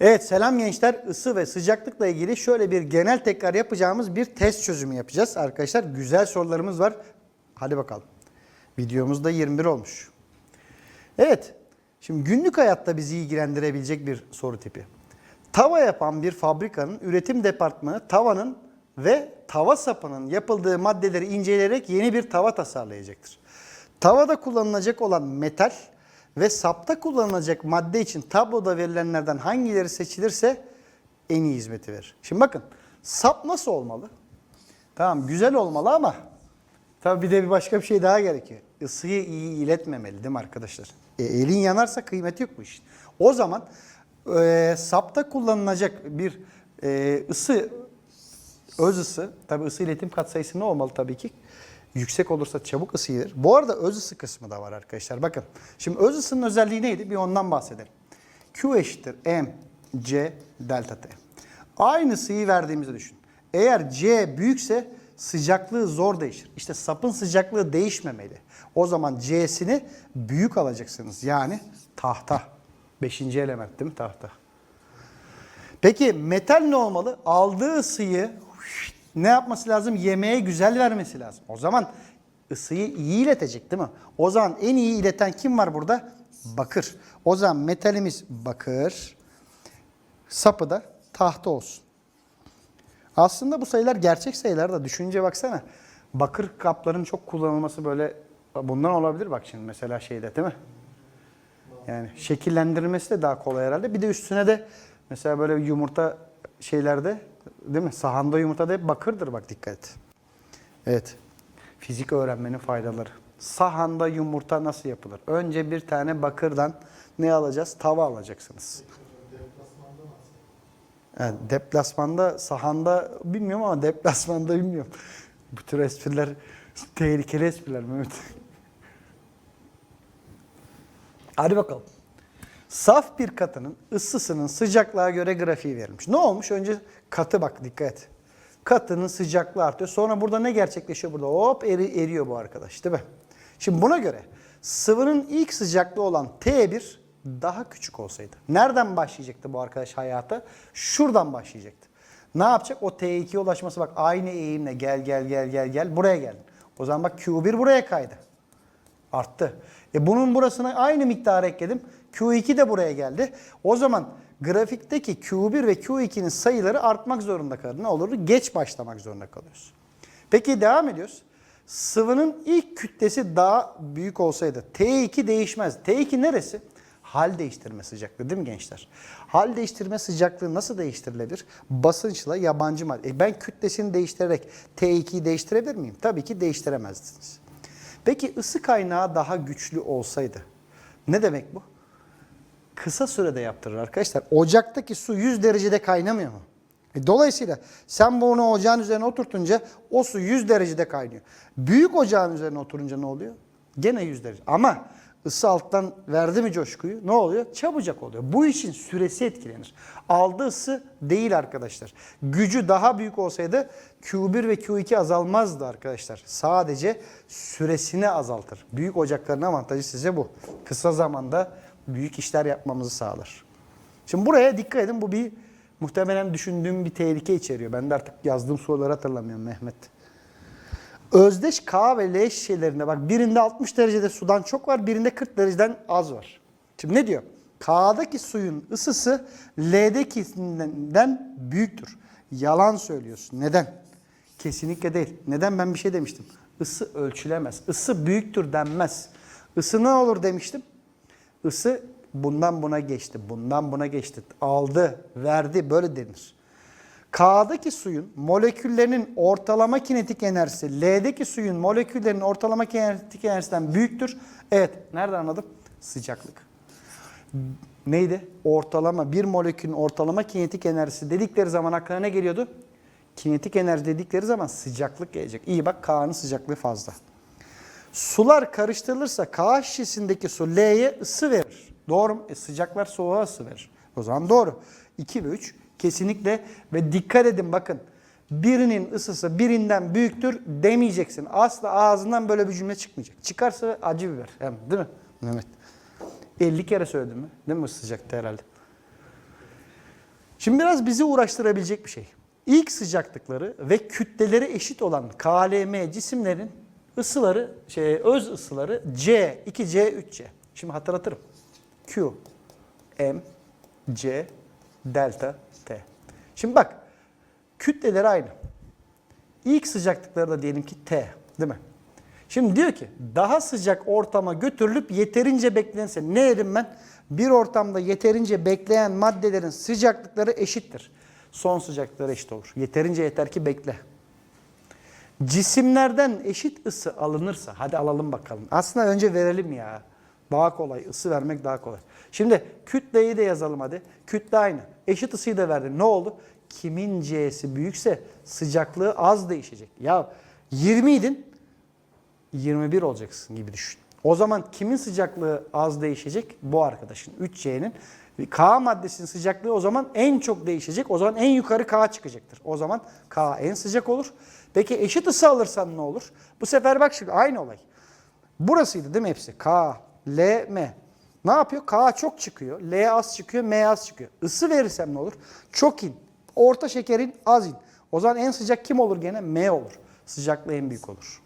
Evet selam gençler. Isı ve sıcaklıkla ilgili şöyle bir genel tekrar yapacağımız bir test çözümü yapacağız. Arkadaşlar güzel sorularımız var. Hadi bakalım. Videomuz da 21 olmuş. Evet. Şimdi günlük hayatta bizi ilgilendirebilecek bir soru tipi. Tava yapan bir fabrikanın üretim departmanı tavanın ve tava sapının yapıldığı maddeleri inceleyerek yeni bir tava tasarlayacaktır. Tavada kullanılacak olan metal ve sapta kullanılacak madde için tabloda verilenlerden hangileri seçilirse en iyi hizmeti verir. Şimdi bakın sap nasıl olmalı? Tamam güzel olmalı ama tabii bir de bir başka bir şey daha gerekiyor. Isıyı iyi iletmemeli değil mi arkadaşlar? E, elin yanarsa kıymeti yok bu işin. O zaman e, sapta kullanılacak bir e, ısı, öz ısı, tabii ısı iletim katsayısı ne olmalı tabii ki? Yüksek olursa çabuk ısı gelir. Bu arada öz ısı kısmı da var arkadaşlar. Bakın şimdi öz ısının özelliği neydi? Bir ondan bahsedelim. Q eşittir M, C, delta T. Aynı ısıyı verdiğimizi düşün. Eğer C büyükse sıcaklığı zor değişir. İşte sapın sıcaklığı değişmemeli. O zaman C'sini büyük alacaksınız. Yani tahta. Beşinci element değil mi tahta? Peki metal ne olmalı? Aldığı ısıyı ne yapması lazım? Yemeğe güzel vermesi lazım. O zaman ısıyı iyi iletecek değil mi? O zaman en iyi ileten kim var burada? Bakır. O zaman metalimiz bakır. Sapı da tahta olsun. Aslında bu sayılar gerçek sayılar da düşünce baksana. Bakır kapların çok kullanılması böyle bundan olabilir bak şimdi mesela şeyde değil mi? Yani şekillendirmesi de daha kolay herhalde. Bir de üstüne de mesela böyle yumurta şeylerde değil mi? Sahanda yumurta da hep bakırdır bak dikkat et. Evet. Fizik öğrenmenin faydaları. Sahanda yumurta nasıl yapılır? Önce bir tane bakırdan ne alacağız? Tava alacaksınız. Yani deplasmanda, sahanda bilmiyorum ama deplasmanda bilmiyorum. Bu tür espriler tehlikeli espriler Mehmet. Hadi bakalım. Saf bir katının ısısının sıcaklığa göre grafiği verilmiş. Ne olmuş? Önce katı bak dikkat et. Katının sıcaklığı artıyor. Sonra burada ne gerçekleşiyor burada? Hop eri, eriyor bu arkadaş değil mi? Şimdi buna göre sıvının ilk sıcaklığı olan T1 daha küçük olsaydı. Nereden başlayacaktı bu arkadaş hayata? Şuradan başlayacaktı. Ne yapacak? O T2'ye ulaşması bak aynı eğimle gel gel gel gel gel buraya geldin. O zaman bak Q1 buraya kaydı. Arttı. E bunun burasına aynı miktarı ekledim. Q2 de buraya geldi. O zaman grafikteki Q1 ve Q2'nin sayıları artmak zorunda kalır. Ne olur? Geç başlamak zorunda kalıyoruz. Peki devam ediyoruz. Sıvının ilk kütlesi daha büyük olsaydı T2 değişmez. T2 neresi? Hal değiştirme sıcaklığı değil mi gençler? Hal değiştirme sıcaklığı nasıl değiştirilebilir? Basınçla yabancı madde. E ben kütlesini değiştirerek T2'yi değiştirebilir miyim? Tabii ki değiştiremezdiniz. Peki ısı kaynağı daha güçlü olsaydı ne demek bu? Kısa sürede yaptırır arkadaşlar. Ocaktaki su 100 derecede kaynamıyor mu? E dolayısıyla sen bunu ocağın üzerine oturtunca o su 100 derecede kaynıyor. Büyük ocağın üzerine oturunca ne oluyor? Gene 100 derece. Ama ısı alttan verdi mi coşkuyu ne oluyor? Çabucak oluyor. Bu işin süresi etkilenir. Aldığı ısı değil arkadaşlar. Gücü daha büyük olsaydı Q1 ve Q2 azalmazdı arkadaşlar. Sadece süresini azaltır. Büyük ocakların avantajı size bu. Kısa zamanda büyük işler yapmamızı sağlar. Şimdi buraya dikkat edin. Bu bir muhtemelen düşündüğüm bir tehlike içeriyor. Ben de artık yazdığım soruları hatırlamıyorum Mehmet. Özdeş K ve L şişelerinde bak birinde 60 derecede sudan çok var, birinde 40 dereceden az var. Şimdi ne diyor? K'daki suyun ısısı L'dekinden büyüktür. Yalan söylüyorsun. Neden? Kesinlikle değil. Neden ben bir şey demiştim? Isı ölçülemez. Isı büyüktür denmez. Isı ne olur demiştim? Isı bundan buna geçti, bundan buna geçti. Aldı, verdi böyle denir. K'daki suyun moleküllerinin ortalama kinetik enerjisi L'deki suyun moleküllerinin ortalama kinetik enerjisinden büyüktür. Evet, nereden anladım? Sıcaklık. Neydi? Ortalama, bir molekülün ortalama kinetik enerjisi dedikleri zaman aklına ne geliyordu? Kinetik enerji dedikleri zaman sıcaklık gelecek. İyi bak K'nın sıcaklığı fazla. Sular karıştırılırsa K şişesindeki su L'ye ısı verir. Doğru mu? E, sıcaklar soğuğa ısı verir. O zaman doğru. 2 ve 3 kesinlikle ve dikkat edin bakın. Birinin ısısı birinden büyüktür demeyeceksin. Asla ağzından böyle bir cümle çıkmayacak. Çıkarsa acı biber. Hem, değil mi Mehmet? 50 kere söyledim mi? Değil mi sıcaktı herhalde? Şimdi biraz bizi uğraştırabilecek bir şey. İlk sıcaklıkları ve kütleleri eşit olan KLM cisimlerin ısıları, şey, öz ısıları C, 2C, 3C. Şimdi hatırlatırım. Q, M, C, delta, T. Şimdi bak, kütleleri aynı. İlk sıcaklıkları da diyelim ki T, değil mi? Şimdi diyor ki daha sıcak ortama götürülüp yeterince beklenirse ne dedim ben? Bir ortamda yeterince bekleyen maddelerin sıcaklıkları eşittir. Son sıcaklıkları eşit olur. Yeterince yeter ki bekle. Cisimlerden eşit ısı alınırsa, hadi alalım bakalım. Aslında önce verelim ya. Daha kolay, ısı vermek daha kolay. Şimdi kütleyi de yazalım hadi. Kütle aynı. Eşit ısıyı da verdin. Ne oldu? Kimin C'si büyükse sıcaklığı az değişecek. Ya 20 idin, 21 olacaksın gibi düşün. O zaman kimin sıcaklığı az değişecek? Bu arkadaşın 3C'nin. K maddesinin sıcaklığı o zaman en çok değişecek. O zaman en yukarı K çıkacaktır. O zaman K en sıcak olur. Peki eşit ısı alırsan ne olur? Bu sefer bak şimdi aynı olay. Burasıydı değil mi hepsi? K, L, M. Ne yapıyor? K çok çıkıyor. L az çıkıyor, M az çıkıyor. Isı verirsem ne olur? Çok in. Orta şekerin az in. O zaman en sıcak kim olur gene? M olur. Sıcaklığı en büyük olur.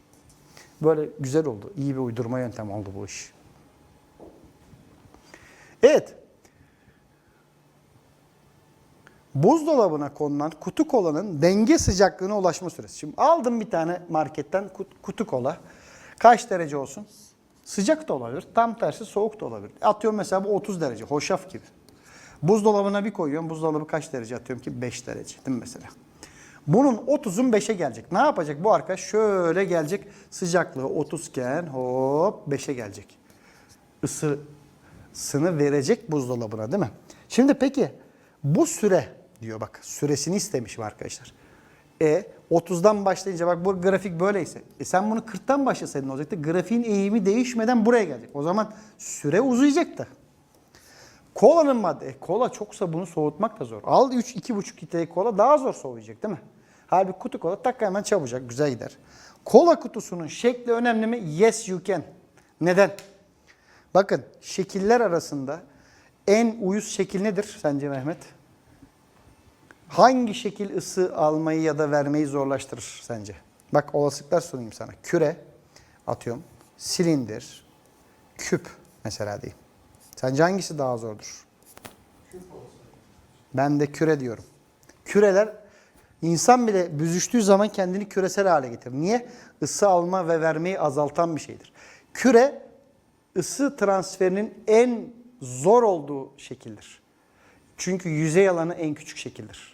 Böyle güzel oldu. İyi bir uydurma yöntem oldu bu iş. Evet. Buzdolabına konulan kutu kolanın denge sıcaklığına ulaşma süresi. Şimdi aldım bir tane marketten kut- kutu kola. Kaç derece olsun? Sıcak da olabilir. Tam tersi soğuk da olabilir. Atıyorum mesela bu 30 derece. Hoşaf gibi. Buzdolabına bir koyuyorum. Buzdolabı kaç derece atıyorum ki? 5 derece değil mi mesela? Bunun 30'un 5'e gelecek. Ne yapacak bu arkadaş? Şöyle gelecek. Sıcaklığı 30 iken hop 5'e gelecek. Isısını verecek buzdolabına değil mi? Şimdi peki bu süre diyor bak süresini istemişim arkadaşlar. E 30'dan başlayınca bak bu grafik böyleyse. E sen bunu 40'tan başlasaydın olacaktı. Grafiğin eğimi değişmeden buraya gelecek. O zaman süre uzayacaktı. Kolanın madde. E, kola çoksa bunu soğutmak da zor. Al 3 2,5 litre kola daha zor soğuyacak değil mi? Halbuki kutu kola tak hemen çabucak güzel gider. Kola kutusunun şekli önemli mi? Yes you can. Neden? Bakın şekiller arasında en uyuz şekil nedir sence Mehmet? Hangi şekil ısı almayı ya da vermeyi zorlaştırır sence? Bak olasılıklar sunayım sana. Küre atıyorum. Silindir, küp mesela diyeyim. Sence hangisi daha zordur? Ben de küre diyorum. Küreler insan bile büzüştüğü zaman kendini küresel hale getirir. Niye? Isı alma ve vermeyi azaltan bir şeydir. Küre ısı transferinin en zor olduğu şekildir. Çünkü yüzey alanı en küçük şekildir.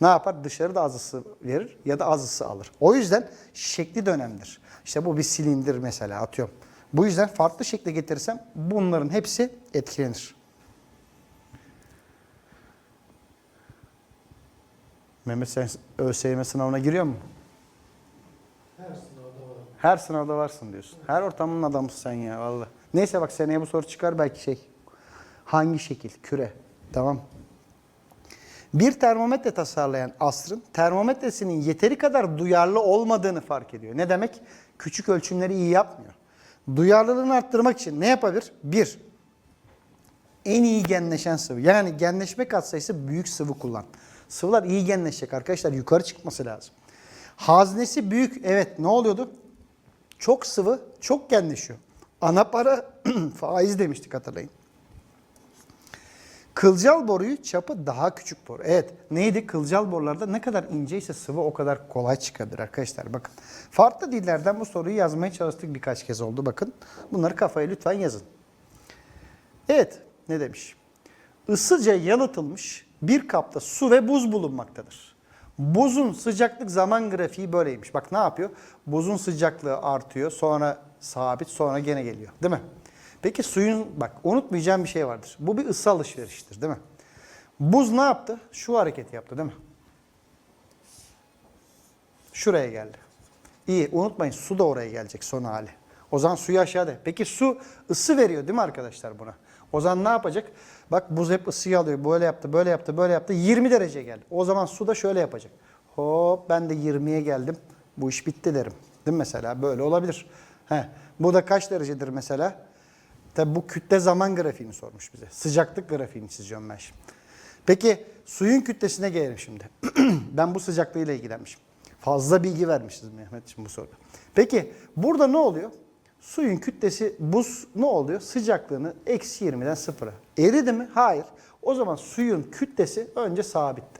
Ne yapar? Dışarıda az ısı verir ya da az ısı alır. O yüzden şekli de önemlidir. İşte bu bir silindir mesela atıyorum. Bu yüzden farklı şekle getirirsem bunların hepsi etkilenir. Mehmet sen ÖSYM sınavına giriyor mu? Her sınavda var. Her sınavda varsın diyorsun. Her ortamın adamısın sen ya valla. Neyse bak seneye bu soru çıkar belki şey. Hangi şekil? Küre. Tamam. Bir termometre tasarlayan asrın termometresinin yeteri kadar duyarlı olmadığını fark ediyor. Ne demek? Küçük ölçümleri iyi yapmıyor. Duyarlılığını arttırmak için ne yapabilir? Bir, en iyi genleşen sıvı. Yani genleşme katsayısı büyük sıvı kullan. Sıvılar iyi genleşecek arkadaşlar. Yukarı çıkması lazım. Haznesi büyük. Evet ne oluyordu? Çok sıvı, çok genleşiyor. Ana para faiz demiştik hatırlayın. Kılcal boruyu çapı daha küçük boru. Evet neydi? Kılcal borularda ne kadar inceyse sıvı o kadar kolay çıkabilir arkadaşlar. Bakın farklı dillerden bu soruyu yazmaya çalıştık birkaç kez oldu. Bakın bunları kafaya lütfen yazın. Evet ne demiş? Isıca yalıtılmış bir kapta su ve buz bulunmaktadır. Buzun sıcaklık zaman grafiği böyleymiş. Bak ne yapıyor? Buzun sıcaklığı artıyor, sonra sabit, sonra gene geliyor. Değil mi? Peki suyun, bak unutmayacağım bir şey vardır. Bu bir ısı alışverişidir değil mi? Buz ne yaptı? Şu hareketi yaptı değil mi? Şuraya geldi. İyi unutmayın su da oraya gelecek son hali. O zaman suyu aşağıda. Peki su ısı veriyor değil mi arkadaşlar buna? O zaman ne yapacak? Bak buz hep ısıyı alıyor. Böyle yaptı, böyle yaptı, böyle yaptı. 20 derece geldi. O zaman su da şöyle yapacak. Hop ben de 20'ye geldim. Bu iş bitti derim. Değil mi mesela? Böyle olabilir. He. Bu da kaç derecedir mesela? Tabi bu kütle zaman grafiğini sormuş bize. Sıcaklık grafiğini çiziyorum ben şimdi. Peki suyun kütlesine gelelim şimdi. ben bu sıcaklığıyla ilgilenmişim. Fazla bilgi vermişiz Mehmetciğim bu soruda. Peki burada ne oluyor? Suyun kütlesi buz ne oluyor? Sıcaklığını eksi 20'den sıfıra. Eridi mi? Hayır. O zaman suyun kütlesi önce sabitti.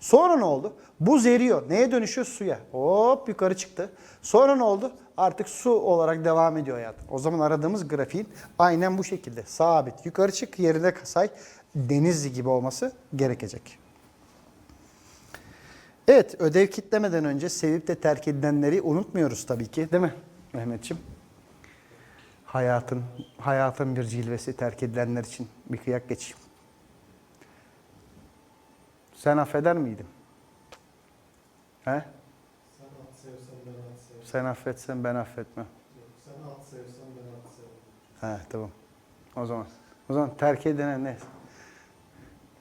Sonra ne oldu? Buz eriyor. Neye dönüşüyor? Suya. Hop yukarı çıktı. Sonra ne oldu? Artık su olarak devam ediyor hayatım. O zaman aradığımız grafiğin aynen bu şekilde. Sabit. Yukarı çık yerine say. Denizli gibi olması gerekecek. Evet ödev kitlemeden önce sevip de terk edilenleri unutmuyoruz tabii ki. Değil mi Mehmetciğim? Hayatın, hayatın bir cilvesi terk edilenler için bir kıyak geçeyim. Sen affeder miydin? He? Sen at sevsen ben at sevmem. Sen affetsen ben affetmem. Yok, Sen at sevsen ben at sevmem. He tamam. O zaman. O zaman terk edilen ne?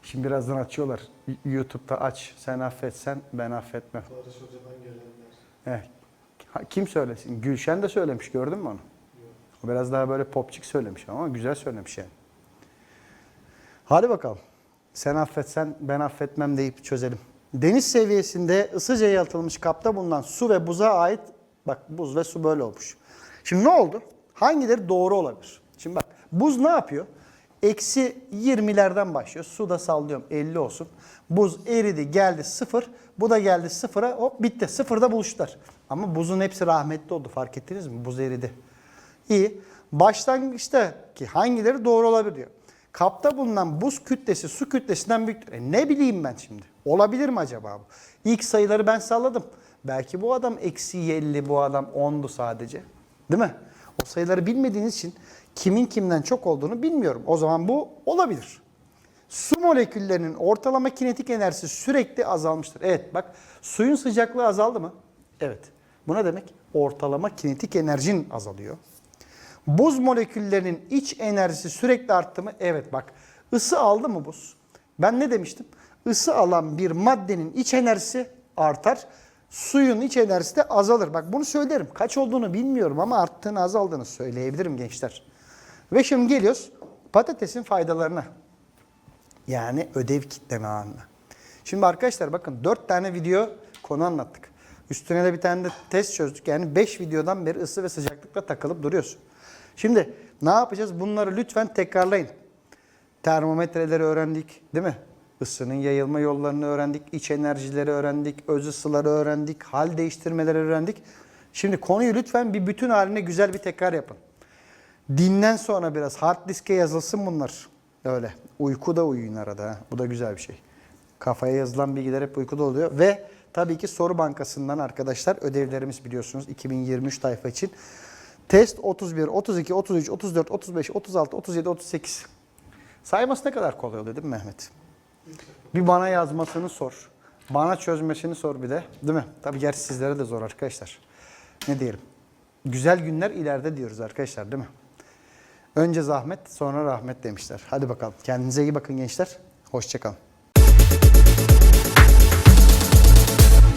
Şimdi birazdan açıyorlar. YouTube'da aç. Sen affetsen ben affetmem. Barış Hoca'dan gelenler. He. Kim söylesin? Gülşen de söylemiş gördün mü onu? Yok. O biraz daha böyle popçik söylemiş ama güzel söylemiş yani. Hadi bakalım. Sen affetsen ben affetmem deyip çözelim. Deniz seviyesinde ısıca yalıtılmış kapta bulunan su ve buza ait bak buz ve su böyle olmuş. Şimdi ne oldu? Hangileri doğru olabilir? Şimdi bak buz ne yapıyor? Eksi 20'lerden başlıyor. Su da sallıyorum 50 olsun. Buz eridi geldi sıfır. Bu da geldi sıfıra hop bitti. Sıfırda buluştular. Ama buzun hepsi rahmetli oldu fark ettiniz mi? Buz eridi. İyi. Başlangıçta ki hangileri doğru olabilir diyor. Kapta bulunan buz kütlesi su kütlesinden büyüktür. E ne bileyim ben şimdi? Olabilir mi acaba bu? İlk sayıları ben salladım. Belki bu adam eksi 50, bu adam 10'du sadece. Değil mi? O sayıları bilmediğiniz için kimin kimden çok olduğunu bilmiyorum. O zaman bu olabilir. Su moleküllerinin ortalama kinetik enerjisi sürekli azalmıştır. Evet bak suyun sıcaklığı azaldı mı? Evet. Bu ne demek? Ortalama kinetik enerjin azalıyor. Buz moleküllerinin iç enerjisi sürekli arttı mı? Evet bak. Isı aldı mı buz? Ben ne demiştim? Isı alan bir maddenin iç enerjisi artar. Suyun iç enerjisi de azalır. Bak bunu söylerim. Kaç olduğunu bilmiyorum ama arttığını azaldığını söyleyebilirim gençler. Ve şimdi geliyoruz patatesin faydalarına. Yani ödev kitleme anına. Şimdi arkadaşlar bakın 4 tane video konu anlattık. Üstüne de bir tane de test çözdük. Yani 5 videodan beri ısı ve sıcaklıkla takılıp duruyorsun. Şimdi ne yapacağız? Bunları lütfen tekrarlayın. Termometreleri öğrendik değil mi? Isının yayılma yollarını öğrendik, iç enerjileri öğrendik, öz ısıları öğrendik, hal değiştirmeleri öğrendik. Şimdi konuyu lütfen bir bütün haline güzel bir tekrar yapın. Dinden sonra biraz hard diske yazılsın bunlar. Öyle. Uyku da uyuyun arada. ha. Bu da güzel bir şey. Kafaya yazılan bilgiler hep uykuda oluyor. Ve tabii ki soru bankasından arkadaşlar ödevlerimiz biliyorsunuz 2023 tayfa için. Test 31, 32, 33, 34, 35, 36, 37, 38. Sayması ne kadar kolay oluyor değil mi Mehmet? Bir bana yazmasını sor. Bana çözmesini sor bir de. Değil mi? Tabii gerçi sizlere de zor arkadaşlar. Ne diyelim? Güzel günler ileride diyoruz arkadaşlar değil mi? Önce zahmet sonra rahmet demişler. Hadi bakalım. Kendinize iyi bakın gençler. Hoşçakalın.